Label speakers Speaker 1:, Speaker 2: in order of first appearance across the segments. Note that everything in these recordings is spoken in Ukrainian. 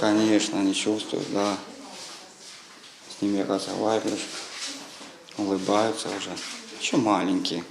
Speaker 1: Конечно, они чувствуют, да. С ними разговариваешь, улыбаются уже. Еще маленькие.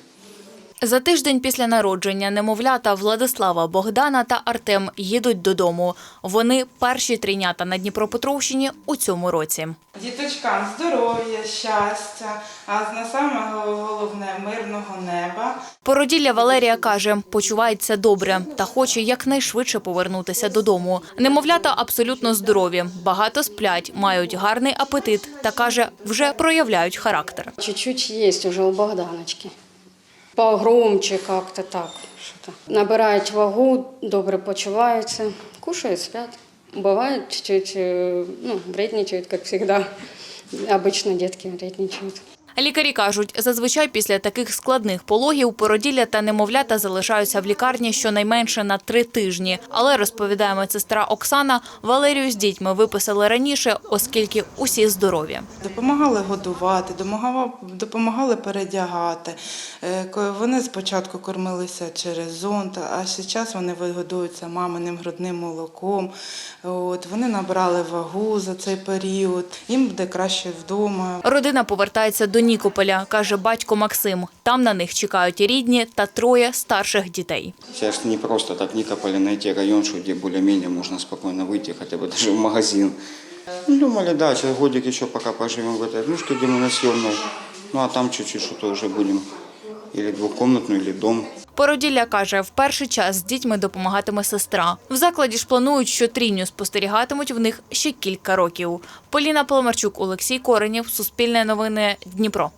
Speaker 2: За тиждень після народження немовлята Владислава, Богдана та Артем їдуть додому. Вони перші трійнята на Дніпропетровщині у цьому році.
Speaker 3: Діточкам здоров'я, щастя, а на саме головне мирного неба.
Speaker 2: Породілля Валерія каже, почувається добре та хоче якнайшвидше повернутися додому. Немовлята абсолютно здорові, багато сплять, мають гарний апетит та каже, вже проявляють характер.
Speaker 4: Чуть-чуть есть уже у Богданочки. Погромче как-то так. Что-то. Набирають вагу, добре почуваються, кушають, спят. Бывает чуть-чуть, э, ну, вредничают, как всегда. Обычно детки вредничают.
Speaker 2: Лікарі кажуть, зазвичай після таких складних пологів породілля та немовлята залишаються в лікарні щонайменше на три тижні. Але розповідає медсестра Оксана, Валерію з дітьми виписали раніше, оскільки усі здорові.
Speaker 3: Допомагали годувати, допомагали передягати. Е, Вони спочатку кормилися через зонт, а зараз вони вигодуються маминим грудним молоком. От, вони набрали вагу за цей період, їм буде краще вдома.
Speaker 2: Родина повертається до Нікополя, каже батько Максим. Там на них чекають і рідні та троє старших дітей.
Speaker 1: Сейчас не просто так в Никополе найти район, что где более-менее можно спокойно выйти, хотя бы даже в магазин. Ну, Думали, да, сейчас годик еще пока поживем в этой однушке, где мы на съемной. Ну, а там чуть-чуть что-то уже будем. Или двухкомнатную, или дом.
Speaker 2: Породілля каже, в перший час з дітьми допомагатиме сестра. В закладі ж планують, що тріню спостерігатимуть в них ще кілька років. Поліна Поломарчук, Олексій Коренєв, Суспільне новини, Дніпро.